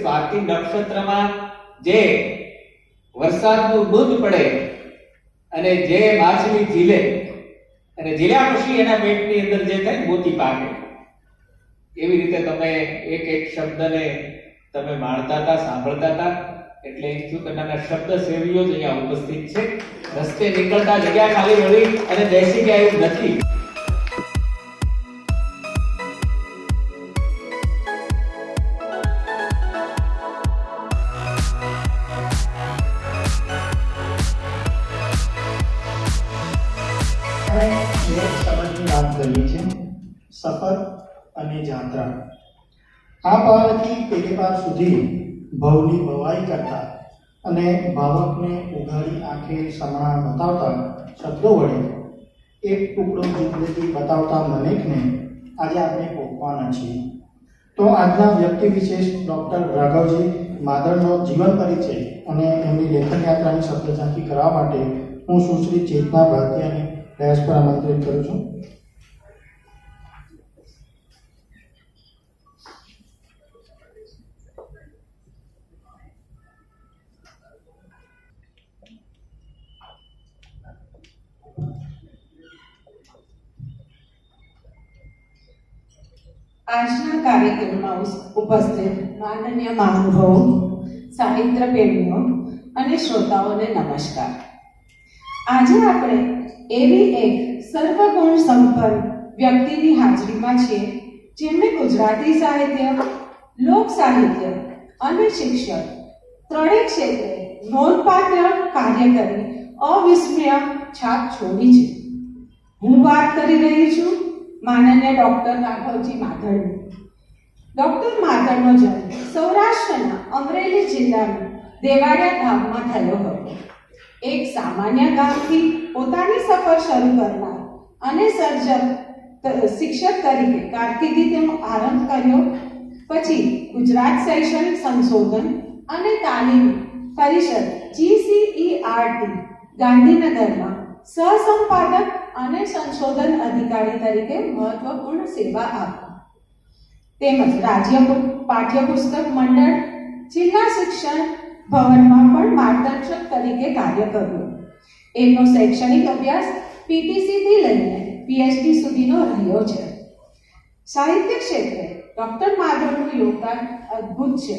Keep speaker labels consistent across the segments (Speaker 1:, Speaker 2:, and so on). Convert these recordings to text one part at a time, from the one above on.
Speaker 1: સ્વાતિ નક્ષત્રમાં જે વરસાદનું બૂંદ પડે અને જે માછલી ઝીલે, અને ઝીલ્યા પછી એના પેટની અંદર જે થાય મોતી પાકે. એવી રીતે તમે એક એક શબ્દને તમે માણતા હતા, સાંભળતા હતા, એટલે ઇન્સ્ટિટ્યૂટના શબ્દ સેવીઓ જ અહીંયા ઉપસ્થિત છે. રસ્તે નીકળતા જગ્યા ખાલી મળી અને બેસી ગયા એવું નથી.
Speaker 2: અને આ પારથી પેલે સુધી ભવની ભવાઈ કરતા અને ભાવકને ઉઘાડી આંખે સમણા બતાવતા શબ્દો વડે એક ટુકડો જિંદગી બતાવતા મલેકને આજે આપણે પોખવાના છીએ. તો આજના વ્યક્તિ વિશેષ ડૉક્ટર રાઘવજી માદરનો જીવન પરિચય અને એમની લેખન યાત્રાની શબ્દ ઝાંખી કરવા માટે હું સુશ્રી ચેતના ભારતીયાને પ્રયાસ પર આમંત્રિત કરું છું.
Speaker 3: આજના કાર્યક્રમમાં ઉપસ્થિત માનનીય મહાનુભાવો સાહિત્ય પ્રેમીઓ અને શ્રોતાઓને નમસ્કાર આજે આપણે એવી એક સર્વગુણ સંપન્ન વ્યક્તિની હાજરીમાં છીએ જેમણે ગુજરાતી સાહિત્ય, લોક સાહિત્ય અને શિક્ષણ ત્રણેય ક્ષેત્રે નોંધપાત્ર કાર્ય કરી અવિસ્મય છાપ છોડી છે. હું વાત કરી રહી છું માનનીય ડોક્ટર રાઘવજી માધવની. ડોક્ટર માધડનો જન્મ સૌરાષ્ટ્રના અમરેલી જિલ્લાના દેવાડિયા ગામમાં થયો હતો. એક સામાન્ય ગામથી પોતાની સફર શરૂ કરનાર અને સર્જક શિક્ષક તરીકે કારકિર્દી તેનો આરંભ કર્યો. પછી ગુજરાત શૈક્ષણિક સંશોધન અને તાલીમ પરિષદ જીસીઈઆરટી ગાંધીનગરમાં સહસંપાદક અને સંશોધન અધિકારી તરીકે મહત્વપૂર્ણ સેવા આપી. તેમજ રાજ્ય પાઠ્યપુસ્તક મંડળ, જિલ્લા શિક્ષણ ભવનમાં પણ માર્ગદર્શક તરીકે કાર્ય કર્યું એમનો શૈક્ષણિક અભ્યાસ પીટીસીથી લઈને પીએચડી સુધીનો રહ્યો છે. સાહિત્ય ક્ષેત્રે ડોક્ટર માધવનું યોગદાન અદ્ભુત છે.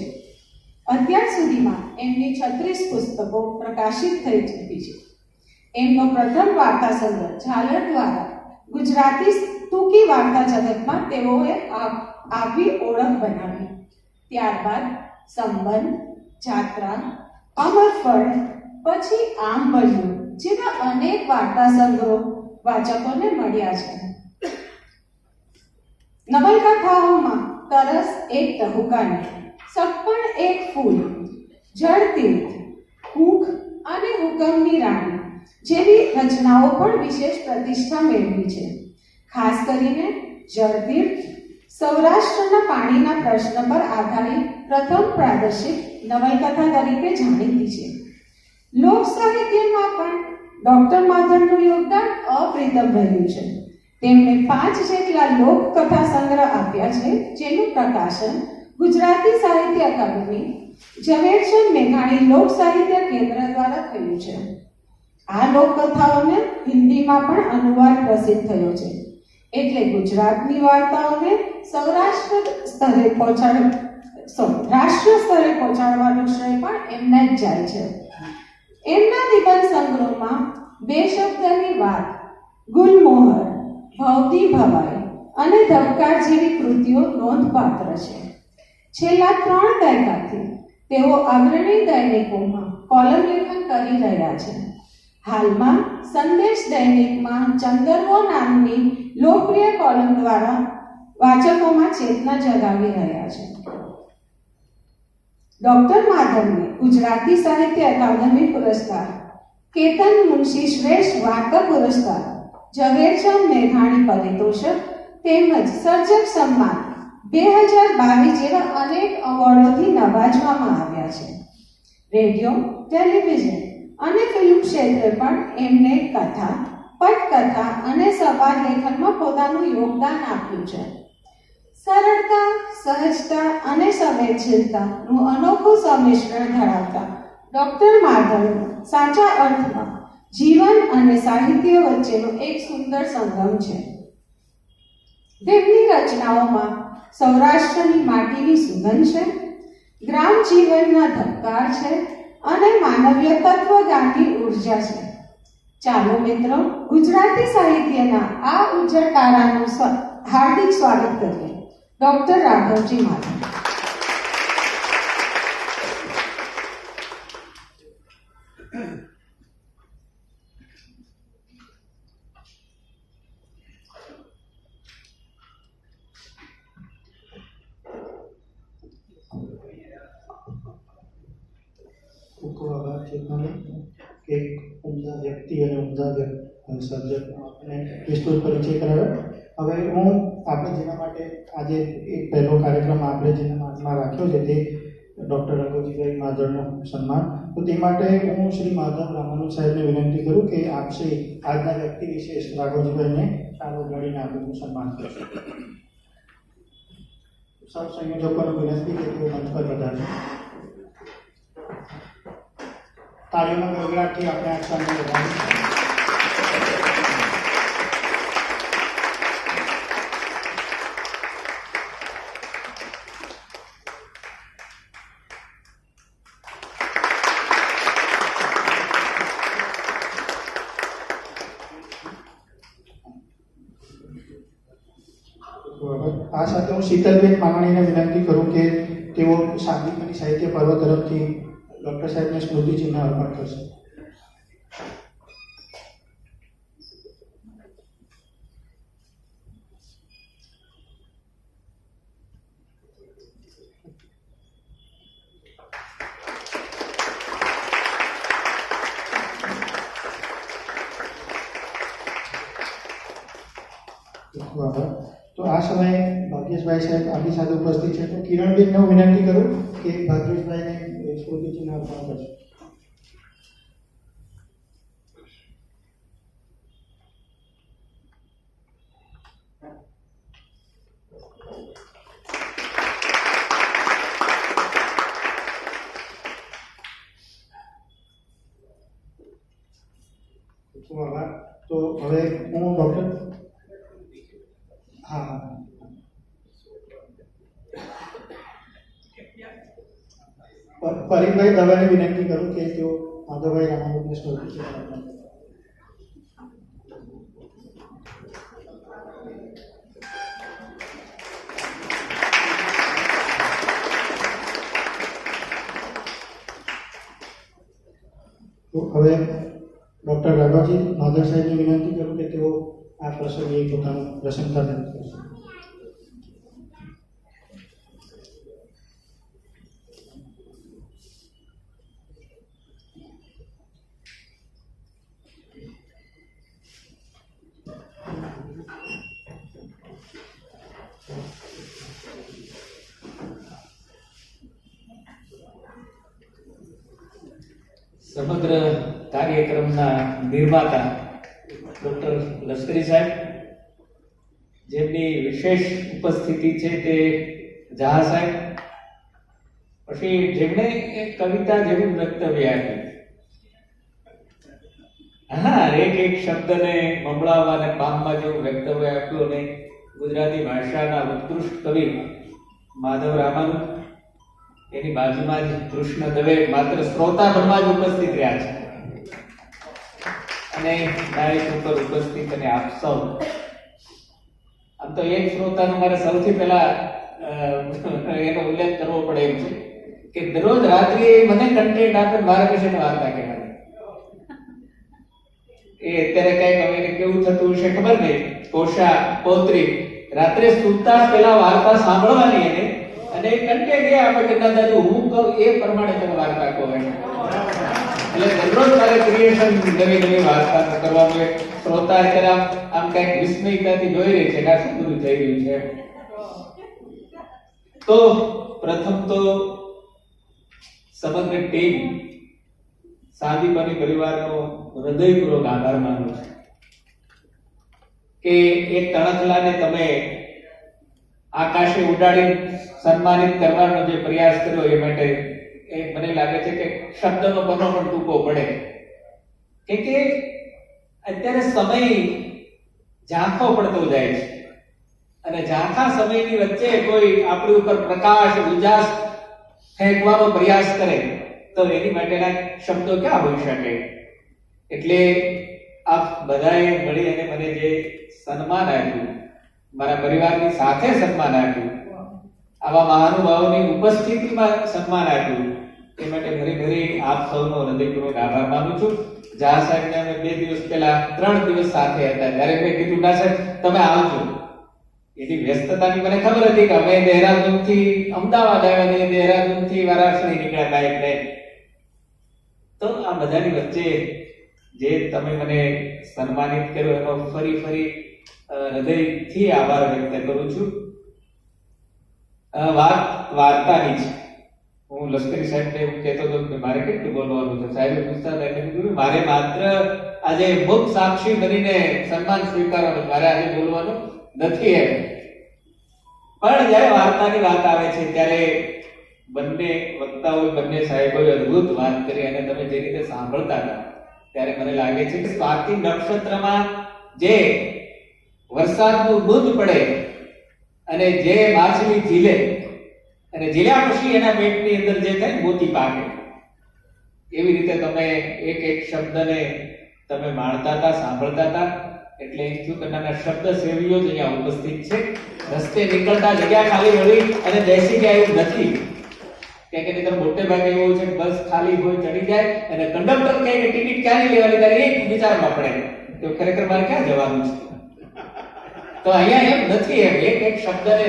Speaker 3: અત્યાર સુધીમાં એમની છત્રીસ પુસ્તકો પ્રકાશિત થઈ ચૂકી છે. એમનો પ્રથમ વાર્તા સંગ્રહ, ઝાલર દ્વારા ગુજરાતી ટૂંકી વાર્તા જગતમાં તેઓએ આવી ઓળખ બનાવી. ત્યારબાદ સંબંધ, જાત્રા, અમરફળ, પછી આમ બન્યું જેવા અનેક વાર્તા સંગ્રહો વાચકોને મળ્યા છે. નવલકથાઓમાં તરસ એક ટહુકાને સપણ એક ફૂલ, જળતીર્થ હૂખ અને હુકમની રાણી. જેવી રચનાઓ પણ વિશેષ પ્રતિષ્ઠા મેળવી છે. ખાસ કરીને જળતીર્થ સૌરાષ્ટ્રના પાણીના પ્રશ્ન પર આધારિત પ્રથમ પ્રાદેશિક નવલકથા તરીકે જાણીતી છે. લોક સાહિત્યમાં પણ ડોક્ટર માધવનું યોગદાન અપ્રિતમ રહ્યું છે. તેમણે પાંચ જેટલા લોકકથા સંગ્રહ આપ્યા છે, જેનું પ્રકાશન ગુજરાતી સાહિત્ય અકાદમી ઝવેરચંદ મેઘાણી લોક સાહિત્ય કેન્દ્ર દ્વારા થયું છે. આ લોકકથાઓને હિન્દીમાં પણ અનુવાદ પ્રસિદ્ધ થયો છે. એટલે ગુજરાતની વાર્તાઓને સૌરાષ્ટ્ર સ્તરે પહોંચાડ રાષ્ટ્ર સ્તરે પહોંચાડવાનો શ્રેય પણ એમને જ જાય છે. એમના નિબંધ સંગ્રહમાં બે શબ્દની વાત, ગુલમોહર, ભવતી ભવાઈ અને ધબકાર જેવી કૃતિઓ નોંધપાત્ર છે. છેલ્લા ત્રણ દાયકાથી તેઓ અગ્રણી દૈનિકોમાં કોલમ લેખન કરી રહ્યા છે. હાલમાં સંદેશ દૈનિકમાં ચંદરવો નામની લોકપ્રિય કોલમ દ્વારા વાચકોમાં ચેતના જગાવી રહ્યા છે. ડોક્ટર માધવને ગુજરાતી સાહિત્ય અકાદમી પુરસ્કાર, કેતન મુનશી શ્રેષ્ઠ વાર્તા પુરસ્કાર, ઝવેરચંદ મેઘાણી પરિતોષક તેમજ સર્જક સન્માન બે હજાર બાવીસ જેવા અનેક અવોર્ડોથી નવાજવામાં આવ્યા છે. રેડિયો, ટેલિવિઝન અને ફિલ્મ ક્ષેત્રે પણ એમને કથા, પટકથા અને સભા લેખનમાં પોતાનું યોગદાન આપ્યું છે. સરળતા, સહજતા અને સંવેદનશીલતાનું અનોખું સંમિશ્રણ ધરાવતા ડૉક્ટર માધવ સાચા અર્થમાં જીવન અને સાહિત્ય વચ્ચેનો એક સુંદર સંગમ છે. તેમની રચનાઓમાં સૌરાષ્ટ્રની માટીની સુગંધ છે, ગ્રામ જીવનના ધબકાર છે અને માનવીય તત્વ ગાંધી ઊર્જા છે. ચાલો મિત્રો, ગુજરાતી સાહિત્યના આ ઉજ્જળ તારાનું હાર્દિક સ્વાગત કરીએ. ડોક્ટર રાઘવજી માધવ
Speaker 2: ખૂબ ખૂબ આભાર ચેતનાને કે એક ઉમદા વ્યક્તિ અને ઉમદા અને સર્જક અને વિસ્તૃત પરિચય કરાવ્યો હવે હું આપણે જેના માટે આજે એક પહેલો કાર્યક્રમ આપણે જેના રાખ્યો છે તે ડૉક્ટર રઘુજીભાઈ માધવનું સન્માન. તો તે માટે હું શ્રી માધવ રામાનુ સાહેબને વિનંતી કરું કે આપશે આજના વ્યક્તિ વિશેષ રાઘવજીભાઈને ચાલો ગણીને આપણું સન્માન કરશું. સૌ સંયોજકોને વિનંતી કે તેઓ મંચ પર વધારે તાળીઓના ગળગડાટથી આપણે આ. બરાબર. આ સાથે હું શીતલબેન માનણીને વિનંતી કરું કે તેઓ શાંતિમણી સાહિત્ય પર્વ તરફથી સાહેબને સ્મૃતિ ચિહ્ન અર્પણ કરશે ખૂબ આભાર. તો આ સમયે ભાગ્યેશભાઈ સાહેબ આપણી સાથે ઉપસ્થિત છે તો કિરણબેનને હું વિનંતી કરું કે ભાગ્યેશભાઈને સ્મૃતિ ચિહ્ન અર્પણ કરશે ખૂબ આભાર તો હવે હું ડૉક્ટર હા હા પ- પરીભાઈ દવેને વિનંતી કરું કે તેઓ માધવભાઈ રામાનુજને અર્પણ તો હવે ડૉક્ટર રાઘવજી, માધવ સાહેબને વિનંતી કરું કે તેઓ આ પ્રસંગે પોતાનું પ્રસન્નતા વ્યક્ત કરશે
Speaker 1: સમગ્ર કાર્યક્રમના નિર્માતા ડૉક્ટર લશ્કરી સાહેબ જેમની વિશેષ ઉપસ્થિતિ છે તે જહા સાહેબ પછી જેમણે એક કવિતા જેવું વક્તવ્ય આપ્યું. હા એક એક શબ્દને મમળાવવા અને પામવા જેવું વક્તવ્ય આપ્યું અને ગુજરાતી ભાષાના ઉત્કૃષ્ટ કવિ માધવ રામાનુ, એની બાજુમાં જ કૃષ્ણ દવે માત્ર શ્રોતા બનવા જ ઉપસ્થિત રહ્યા છે. અને ડાયરેક્ટ ઉપર ઉપસ્થિત અને આપ સૌ. આમ તો એક શ્રોતાનો મારે સૌથી પહેલા એનો ઉલ્લેખ કરવો પડે એમ છે. કે દરરોજ રાત્રિએ મને કન્ટેન્ટ આપે મારા કશે વાર્તા કહેવાની એ અત્યારે કંઈક અમે કેવું થતું હશે ખબર નહીં. પોષા પૌત્રી, રાત્રે સૂતા પેલા વાર્તા સાંભળવાની એને. અને કન્ટેન્ટ એ આપે કે દાદા હું કહું એ પ્રમાણે તમે વાર્તા કહો એટલે દરરોજ તારે ક્રિએશન નવી નવી વાર્તા કરવાનું એક શ્રોતા અત્યારે આમ આમ કંઈક વિસ્મયતાથી જોઈ રહી છે કે આ શું થઈ રહ્યું છે. તો પ્રથમ તો સમગ્ર ટીમ સાદીપની પરિવારનો હૃદયપૂર્વક આભાર માનું છું કે એક તણખલાને તમે આકાશે ઉડાડી સન્માનિત કરવાનો જે પ્રયાસ કર્યો એ માટે એ મને લાગે છે કે શબ્દનો બનો પણ ટૂંકો પડે. કે કે અત્યારે સમય ઝાંખો પડતો જાય છે. અને ઝાંખા સમયની વચ્ચે કોઈ આપણી ઉપર પ્રકાશ, ઉજાસ ફેંકવાનો પ્રયાસ કરે, તો એની માટેના શબ્દો ક્યાં હોઈ શકે? એટલે આપ બધાએ મળી અને મને જે સન્માન આપ્યું, મારા પરિવારની સાથે સન્માન આપ્યું, આવા મહાનુભાવોની ઉપસ્થિતિમાં સન્માન આપ્યું, એ માટે ઘરે ઘરે આપ સૌનો હૃદયપૂર્વક આભાર માનું છું. જા સાહેબને અમે બે દિવસ પહેલા ત્રણ દિવસ સાથે હતા, ત્યારે મેં કીધું, ના સાહેબ, તમે આવજો. એની વ્યસ્તતાની મને ખબર હતી કે અમે દહેરાદૂનથી અમદાવાદ આવ્યા ને દહેરાદૂનથી વારાણસી નીકળ્યા હતા એટલે. તો આ બધાની વચ્ચે જે તમે મને સન્માનિત કર્યો એનો ફરી ફરી હૃદયથી આભાર વ્યક્ત કરું છું. વાત, વાર્તાની છે હું લશ્કરી સાહેબને એવું કહેતો હતો કે મારે કેટલું બોલવાનું છે? સાહેબ પૂછતા હતા એટલે કીધું, મારે માત્ર આજે મુખ સાક્ષી બનીને સન્માન સ્વીકારવાનું, મારે આજે બોલવાનું નથી એમ. પણ જ્યારે વાર્તાની વાત આવે છે, ત્યારે બંને વક્તાઓ બંને સાહેબોએ અદ્ભુત વાત કરી અને તમે જે રીતે સાંભળતા હતા, ત્યારે મને લાગે છે કે સ્વાતિ નક્ષત્રમાં જે વરસાદનું બુંદ પડે અને જે માછલી ઝીલે અને ઝીલ્યા પછી એના પેટની અંદર જે થાય મોતી પાકે, એવી રીતે તમે એક એક શબ્દને તમે માણતા હતા, સાંભળતા હતા. એટલે એમ થયું શબ્દ સેવીઓ જ અહીંયા ઉપસ્થિત છે. રસ્તે નીકળતા જગ્યા ખાલી મળી અને બેસી ગયા એવું નથી. કે કે નહીંતર મોટે ભાગે એવું છે બસ ખાલી હોય, ચડી જાય અને કંડક્ટર કહે કે ટિકિટ ક્યારે લેવાની? ત્યારે એક વિચારમાં પડે તો ખરેખર મારે ક્યાં જવાનું છે? તો અહીંયા એમ નથી એમ. એક એક શબ્દને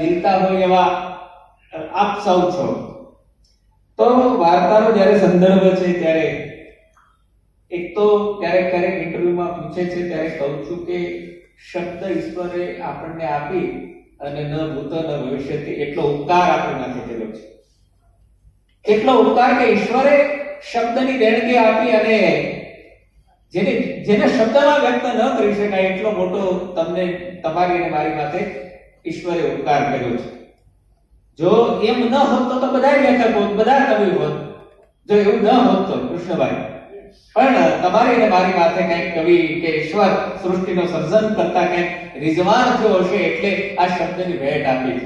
Speaker 1: જીલતા હોય એવા આપ સૌ છો. તો વાર્તાનો જ્યારે સંદર્ભ છે, ત્યારે એક તો ક્યારેક ક્યારેક ઇન્ટરવ્યુમાં પૂછે છે, ત્યારે કહું છું કે શબ્દ ઈશ્વરે આપણને આપી અને ન ભૂત ન ભવિષ્યથી એટલો ઉપકાર આપણને થયેલો છે. એટલો ઉપકાર કે ઈશ્વરે શબ્દની દેણગી આપી અને જેને જેને શબ્દમાં વ્યક્ત ન કરી શકાય એટલો મોટો તમને તમારી અને મારી માથે ઈશ્વરે ઉપકાર કર્યો છે. જો એમ ન હોત તો બધા લેખક હોત બધા કવિ હોત. જો એવું ન હોત તો કૃષ્ણભાઈ પણ તમારી ને મારી માથે કંઈક કવિ કે ઈશ્વર સૃષ્ટિનો સર્જન કરતા કંઈક રિઝવાન થયો હશે એટલે આ શબ્દની ભેટ આપી.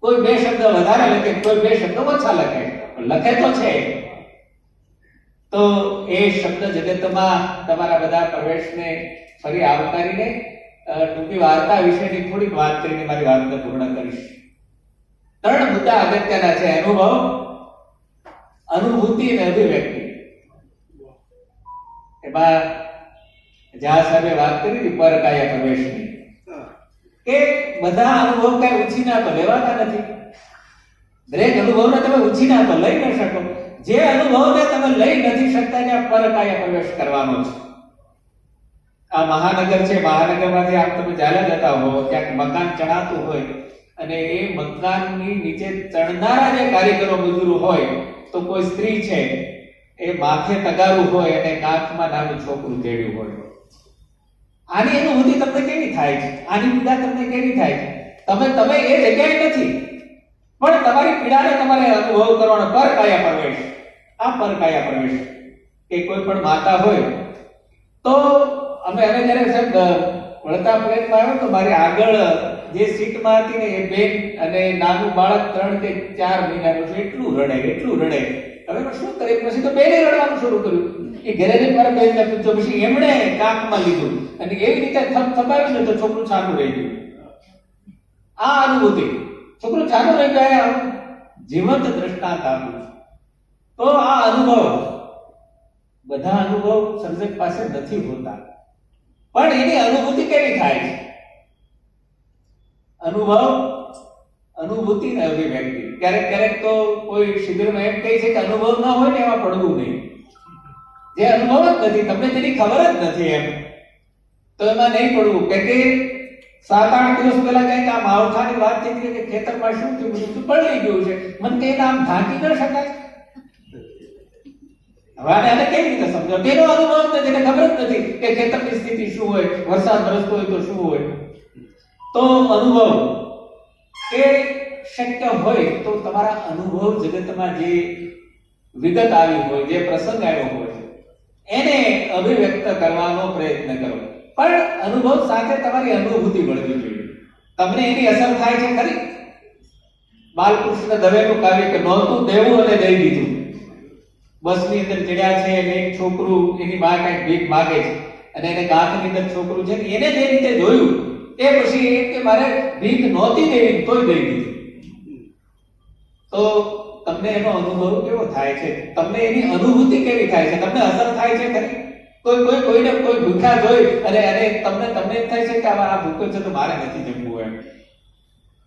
Speaker 1: કોઈ બે શબ્દ વધારે લખે, કોઈ બે શબ્દ ઓછા લખે. લખે તો છે. તો એ શબ્દ જગતમાં તમારા બધા પ્રવેશને ફરી આવકારીને ટૂંકી વાર્તા વિશેની થોડીક વાત કરીને મારી વાર્તા પૂર્ણ કરીશ. ત્રણ મુદ્દા અગત્યના છે. અનુભવ, અનુભૂતિ અને અભિવ્યક્તિ. એમાં જ્યાં સાહેબે વાત કરી હતી પરકાયા પ્રવેશની કે બધા અનુભવ કઈ ઉછીના તો લેવાતા નથી. દરેક અનુભવને તમે ઉછીના તો લઈ ન શકો. જે અનુભવને તમે લઈ નથી શકતા ત્યાં પરકાયા પ્રવેશ કરવાનો છે. આ મહાનગર છે, મહાનગરમાંથી આપ તમે ચાલ્યા જતા હો, ક્યાંક મકાન ચણાતું હોય, અને એ મકાનની નીચે ચણનારા જે કારીગરો મજૂરો હોય, તો કોઈ સ્ત્રી છે એ માથે તગારું હોય અને કાંખમાં નાનું છોકરું તેડ્યું હોય. આની અનુભૂતિ તમને કેવી થાય છે? આની પીડા તમને કેવી થાય છે? તમે તમે એ જગ્યાએ નથી. પણ તમારી પીડાને તમારે અનુભવ કરવાનો પર કાયા પ્રવેશ આ પર કાયા પ્રવેશ કે કોઈ પણ માતા હોય, તો અમે અમે જ્યારે સાહેબ વળતા પ્લેનમાં આવ્યો તો મારી આગળ જે સીટમાં હતી ને એ બેન અને નાનું બાળક ત્રણ કે ચાર મહિનાનું છે, એટલું રડે એટલું રડે હવે શું કરે પછી તો બેને રડવાનું શરૂ કર્યું. એ ઘરે જઈને મારા બેનને તો પછી એમણે કાંકમાં લીધું? અને એવી રીતે થપ થપાવ્યું ને તો છોકરું છાનું રહી ગયું. આ અનુભૂતિ. છોકરું છાનું રહી ગયા જીવંત દ્રષ્ટાંત આપ્યું. તો આ અનુભવ, બધા અનુભવ સર્જક પાસે નથી હોતા. પણ એની અનુભૂતિ કેવી થાય છે? અનુભવ અનુભૂતિ ને વ્યક્તિ ક્યારેક ક્યારેક તો કોઈ શિબિરમાં એમ કહે છે કે અનુભવ ન હોય ને એમાં પડવું નહીં. જે અનુભવ જ નથી, તમને તેની ખબર જ નથી એમ. તો એમાં નહીં પડવું. કે કે સાત આઠ દિવસ પહેલા કંઈક આ માવઠાની વાત થઈ હતી કે ખેતરમાં શું થયું બધું પડી ગયું છે. મને કે એને આમ ઢાંકી ન શકાય. હવે આને આને કેવી રીતે સમજો તેનો અનુભવ નથી, એને ખબર જ નથી કે ખેતરની સ્થિતિ શું હોય, વરસાદ વરસતો હોય તો શું હોય. તો અનુભવ. કે શક્ય હોય તો તમારા અનુભવ જગતમાં જે વિગત આવી હોય, જે પ્રસંગ આવ્યો હોય, એને અભિવ્યક્ત કરવાનો પ્રયત્ન કરો. પણ અનુભવ સાથે તમારી અનુભૂતિ મળવી જોઈએ. તમને એની અસર થાય છે ખરી? બાલકૃષ્ણ દવેનું કાવ્ય કે નહોતું દેવું અને દઈ દીધું. બસની અંદર ચડ્યા છે અને એક છોકરું, એની બા કંઈક ભીખ માગે છે અને એને ગાંઠની અંદર છોકરું છે એને જે રીતે જોયું એ પછી કે મારે ભીખ નહોતી દેવી તોય દઈ દીધી તો તમને એનો અનુભવ કેવો થાય છે? તમને એની અનુભૂતિ કેવી થાય છે? તમને અસર થાય છે ખરી? કોઈ કોઈ કોઈને કોઈ ભૂખા જોઈ અને અને તમને તમને થાય છે કે આ ભૂખો છે તો મારે નથી જમવું એમ.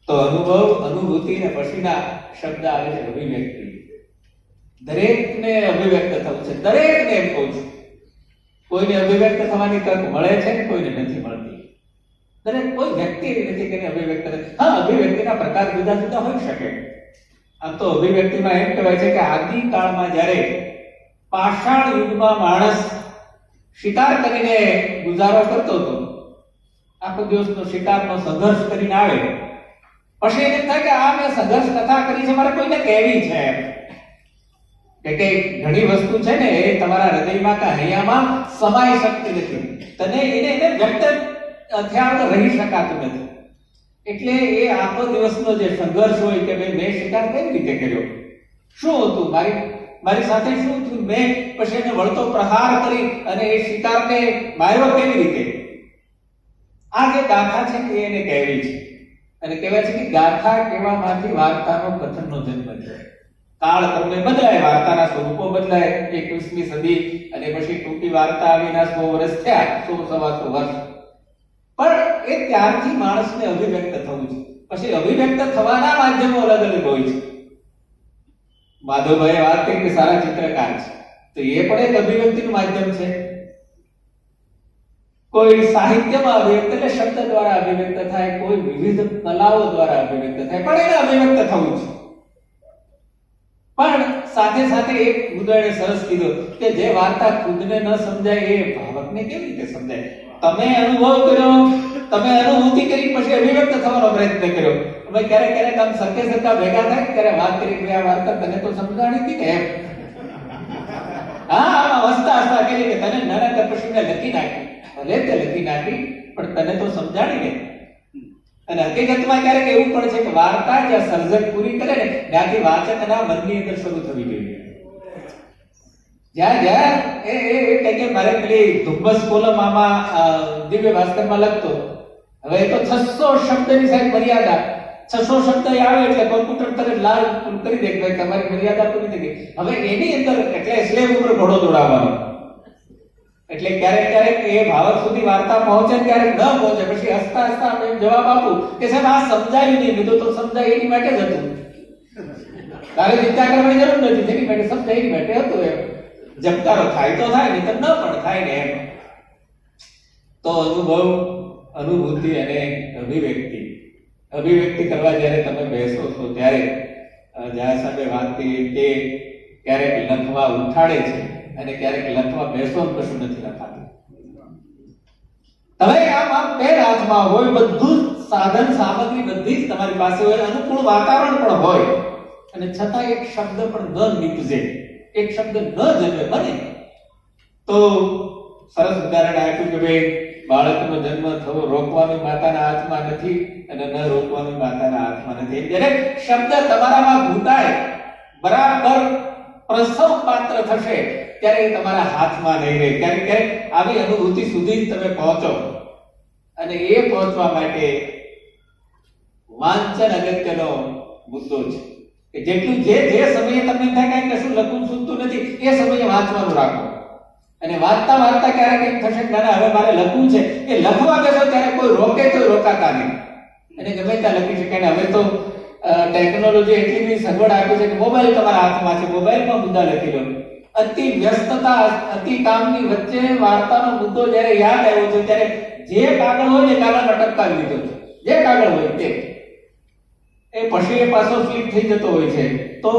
Speaker 1: તો અનુભવ, અનુભૂતિ ને પછીના શબ્દ આવે છે અભિવ્યક્તિ. દરેકને અભિવ્યક્ત થવું છે. દરેકને એમ કહું છું. કોઈને અભિવ્યક્ત થવાની તક મળે છે કોઈને નથી મળતી? દરેક કોઈ વ્યક્તિ એવી નથી કે અભિવ્યક્ત. હા, અભિવ્યક્તિના પ્રકાર જુદા જુદા હોઈ શકે આમ તો અભિવ્યક્તિમાં એમ કહેવાય છે કે આદિકાળમાં જ્યારે પાષાણ યુગમાં માણસ શિકાર કરીને ગુજારો કરતો હતો, આખો દિવસનો શિકારનો સંઘર્ષ કરીને આવે પછી એને થાય કે આ મેં સંઘર્ષ કથા કરી છે, મારે કોઈને કહેવી છે. કે કે ઘણી વસ્તુ છે ને એ તમારા હૃદયમાં કે હૈયામાં સમાઈ શકતી નથી તને એને એને વ્યક્ત થયા તો રહી શકાતું નથી. એટલે એ આખો દિવસનો જે સંઘર્ષ હોય કે ભાઈ મેં શિકાર કઈ રીતે કર્યો? શું હતું? મારી મારી સાથે શું થયું? મેં પછી એને વળતો પ્રહાર કરી અને એ શિકારને માર્યો કેવી રીતે? આ જે ગાથા છે તે એને કહેવી છે. અને કહેવાય છે કે ગાથા કહેવામાંથી વાર્તાનો કથનનો જન્મ થયો. કાળ ક્રમે બદલાય, વાર્તાના સ્વરૂપો બદલાય. એકવીસમી સદી અને પછી ટૂંકી વાર્તા આવીના સો વર્ષ થયા, સો સવા સો વર્ષ. પણ એ ત્યારથી માણસને અભિવ્યક્ત થવું છે. પછી અભિવ્યક્ત થવાના માધ્યમો અલગ અલગ હોય છે. માધવભાઈ વાત કરી કે સારા ચિત્રકાર છે. તો એ પણ એક અભિવ્યક્તિનું માધ્યમ છે. કોઈ સાહિત્યમાં અભિવ્યક્ત એટલે શબ્દ દ્વારા અભિવ્યક્ત થાય, કોઈ વિવિધ કલાઓ દ્વારા અભિવ્યક્ત થાય, પણ એને અભિવ્યક્ત થવું છે. પણ સાથે સાથે એક મુદ્દો સરસ કીધો કે જે વાર્તા ખુદને ન સમજાય એ ભાવકને કેવી રીતે સમજાય? તમે અનુભવ કર્યો, તમે અનુભૂતિ કરી, પછી અભિવ્યક્ત થવાનો પ્રયત્ન કર્યો. અમે ક્યારેક ક્યારેક આમ સત્ય સત્તા ભેગા થાય, ત્યારે વાત કરી કે આ વાર્તા તને તો સમજાણી હતી કે એમ? હા હસતા હસતા કહી કે તને નાના તપસ્વી ને લખી નાખી. ભલે તે લખી નાખી, પણ તને તો સમજાણી ને અને હકીકતમાં ક્યારેક એવું પણ છે કે વાર્તા જ્યાં સર્જક પૂરી કરે ને, ત્યાંથી વાચકના મનની અંદર શરૂ થવી જોઈએ. જ્યાં જ્યાં એ એ કહે કે મારે પેલી ધુમ્મસ કોલમ આમાં દિવ્ય ભાસ્કરમાં લખતો. હવે એ તો છસો શબ્દની સાહેબ મર્યાદા. છસો શબ્દ આવે એટલે કોમ્પ્યુટર તરત લાલ કરી દે કે તમારી મર્યાદા પૂરી થઈ ગઈ. હવે એની અંદર, એટલે સ્લેબ ઉપર ઘોડો દોડાવવાનો. એટલે ક્યારેક ક્યારેક એ ભાવક સુધી વાર્તા પહોંચે ક્યારેક ન પહોંચે. પછી હસતા હસતા આપણે જવાબ આપું કે સાહેબ, આ સમજાયું નહીં. તો તો સમજાય એની માટે જ હતું. તારે ચિંતા કરવાની જરૂર નથી. જેની માટે સમજાય એની માટે હતું એમ. જપકારો થાય તો થાય નહીં તો ન પણ થાય ને એમ. તો અનુભવ, અનુભૂતિ અને અભિવ્યક્તિ. અભિવ્યક્તિ કરવા જ્યારે તમે બેસો છો, ત્યારે જ્યાં સાહેબે વાત કરીએ કે ક્યારેક લખવા ઉઠાડે છે અને ક્યારેક લખવા બેસો કશું નથી લખાતું. તમે આમ આમ પેન હાથમાં હોય, બધું જ સાધન, સામગ્રી બધી જ તમારી પાસે હોય અનુકૂળ વાતાવરણ પણ હોય. અને છતાં એક શબ્દ પણ ન નીપજે એક શબ્દ ન જન્મે બને તો સરસ ઉદાહરણ આપ્યું કે ભાઈ, બાળકનો જન્મ થવો રોકવાનું માતાના હાથમાં નથી અને ન રોકવાનું માતાના હાથમાં નથી. જ્યારે શબ્દ તમારામાં ભૂતાય બરાબર પ્રસવ પાત્ર થશે, ત્યારે તમારા હાથમાં નહીં રહે. ક્યારેક ક્યારેક આવી અનુભૂતિ સુધી તમે પહોંચો. અને એ પહોંચવા માટે વાંચન અગત્યનો મુદ્દો છે. કે જેટલું જે જે સમયે તમને થાય કે કશું લખવું છૂટતું નથી, એ સમયે વાંચવાનું રાખો. અને વાંચતા વાંચતા ક્યારેક એમ થશે કે હવે મારે લખવું છે. એ લખવા બેસો ત્યારે કોઈ રોકે તો રોકાતા નહીં. અને ગમે ત્યાં લખી શકાય ને હવે તો ટેકનોલોજી એટલી બધી સગવડ આપી છે કે મોબાઈલ તમારા હાથમાં છે. મોબાઈલમાં મુદ્દા લખી લો. અતિ વ્યસ્તતા, અતિ કામની વચ્ચે વાર્તાનો મુદ્દો જ્યારે યાદ આવ્યો છે, ત્યારે જે કાગળ હોય એ કાગળ અટકાવી દીધો છે. જે કાગળ હોય તે. એ પછી એ પાછો સ્લીપ થઈ જતો હોય છે. તો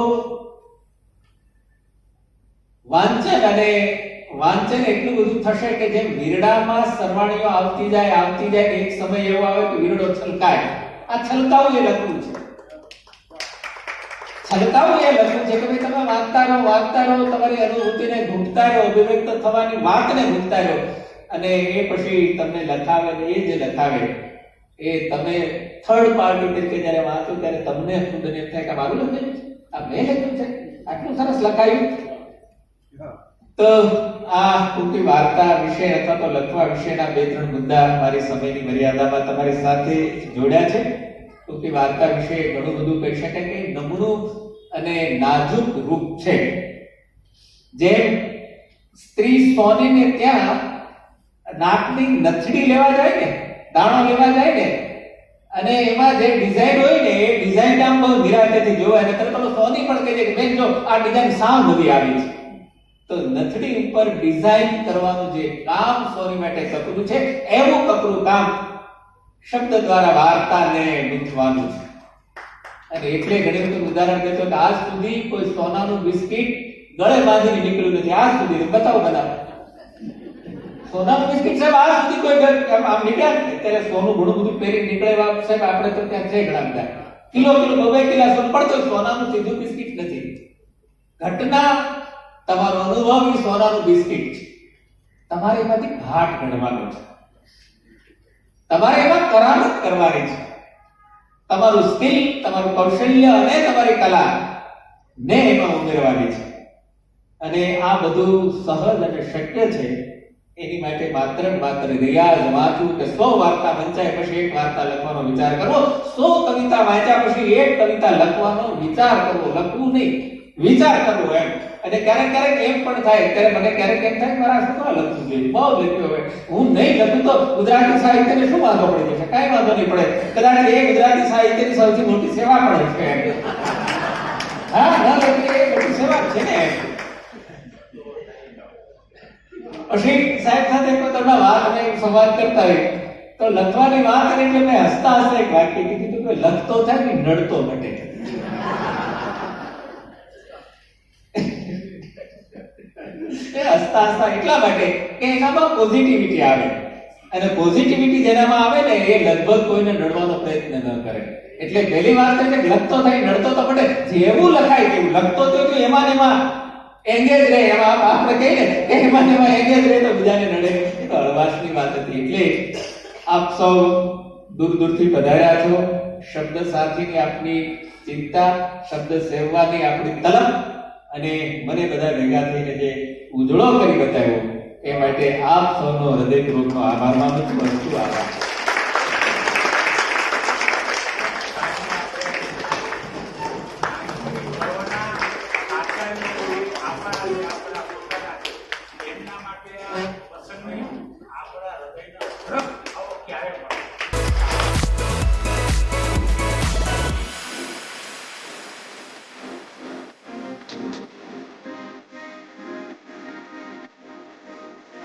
Speaker 1: વાંચન અને વાંચન એટલું બધું થશે કે જેમ વીરડામાં સરવાણીઓ આવતી જાય આવતી જાય એક સમય એવો આવે કે વીરડો છલકાય. આ છલકાવું એ લખવું છે. છલકાવું એ લખવું છે કે ભાઈ તમે વાંચતા રહો વાંચતા રહો, તમારી અનુભૂતિને ઘૂંટતા રહો, અભિવ્યક્ત થવાની વાતને ઘૂંટતા રહો. અને એ પછી તમને લખાવે એ જે લખાવે. એ તમે થર્ડ પાર્ટી તરીકે જ્યારે વાંચો ત્યારે તમને ખુદને એમ થાય કે મારું લખેલું છે? આ મેં લખ્યું છે? આટલું સરસ લખાયું? તો આ ટૂંકી વાર્તા વિશે અથવા તો લખવા વિશેના બે ત્રણ મુદ્દા મારી સમયની મર્યાદામાં તમારી સાથે જોડ્યા છે. ટૂંકી વાર્તા વિશે ઘણું બધું કહી શકાય કે નમણું અને નાજુક રૂપ છે. જેમ સ્ત્રી સોનીને ત્યાં નાકની નથડી લેવા જાય ને દાણો લેવા જાય ને? અને એમાં જે ડિઝાઇન હોય ને, એ ડિઝાઇન આમ બહુ નિરાંતેથી જોવાય અને તરત પેલો સોની પણ કહે છે કે, બેન, જો, આ ડિઝાઇન સાવ નવી આવી છે. તો નથડી ઉપર ડિઝાઇન કરવાનું જે કામ સોની માટે કપરું છે, એવું કપરું કામ શબ્દ દ્વારા વાર્તાને ગૂંથવાનું છે. અને એટલે ઘણી વખત ઉદાહરણ કહેતો કે, આજ સુધી કોઈ સોનાનું બિસ્કિટ ગળે બાંધીને નીકળ્યું નથી. આજ સુધી. બતાવો બનાવો સોનાનું બિસ્કિટ સાહેબ, આ સુધી કોઈ ઘર આમ નીકળ્યા ત્યારે સોનું ઘણું બધું પહેરી નીકળે સાહેબ, આપણે તો ત્યાં છે ઘણા બધા. કિલો કિલો, બબે કિલા સોનું. પણ તો સોનાનું સીધું બિસ્કિટ નથી. ઘટના તમારો અનુભવ એ સોનાનું બિસ્કિટ છે. તમારે એમાંથી ઘાટ ઘડવાનો છે. તમારે એમાં કરામત કરવાની છે. તમારું સ્કિલ તમારું કૌશલ્ય અને તમારી કલા ને એમાં ઉમેરવાની છે. અને આ બધું સહજ અને શક્ય છે એની માટે માત્ર માત્ર રિયાઝ વાંચવું કે સો વાર્તા વંચાય પછી એક વાર્તા લખવાનો વિચાર કરવો, સો કવિતા વાંચ્યા પછી એક કવિતા લખવાનો વિચાર કરવો, લખવું નહીં, વિચાર કરવો એમ. અને ક્યારેક ક્યારેક એમ પણ થાય, ત્યારે મને ક્યારેક એમ થાય મારા શું લખવું જોઈએ? બહુ લખ્યું હવે હું નહીં લખું તો ગુજરાતી સાહિત્યને શું વાંધો પડી જશે? કાંઈ વાંધો નહીં પડે. કદાચ એ ગુજરાતી સાહિત્યની સૌથી મોટી સેવા પણ છે. હા, ના લખી એ મોટી સેવા છે ને. પછી સાહેબ સાથે કોઈ વાત અને સંવાદ કરતા હોય. તો લખવાની વાત અને એટલે મેં હસતા હસતા એક વાક્ય કીધું કે લખતો થાય ને નડતો ઘટે એ હસતા હસતા એટલા માટે કે એનામાં પોઝિટિવિટી આવે. અને પોઝિટિવિટી જેનામાં આવે ને એ લગભગ કોઈને નડવાનો પ્રયત્ન ન કરે. એટલે પહેલી વાત છે કે લખતો થાય, નડતો તો પડે જેવું લખાય તેવું. લખતો તો એમાં એમાં. એંગેજ રહે, એમાં આપણે કહીએ ને એમાં એમાં એંગેજ તો બીજાને નડે. એ વાત હતી. એટલે આપ સૌ દૂર દૂરથી પધાર્યા છો. શબ્દ સાથીની આપની ચિંતા, શબ્દ સેવવાની આપણી તલબ અને મને બધા ભેગા થઈને જે ઉજળો કરી બતાવ્યો, એ માટે આપ સૌનો હૃદયપૂર્વકનો આભાર માનું છું. આભાર.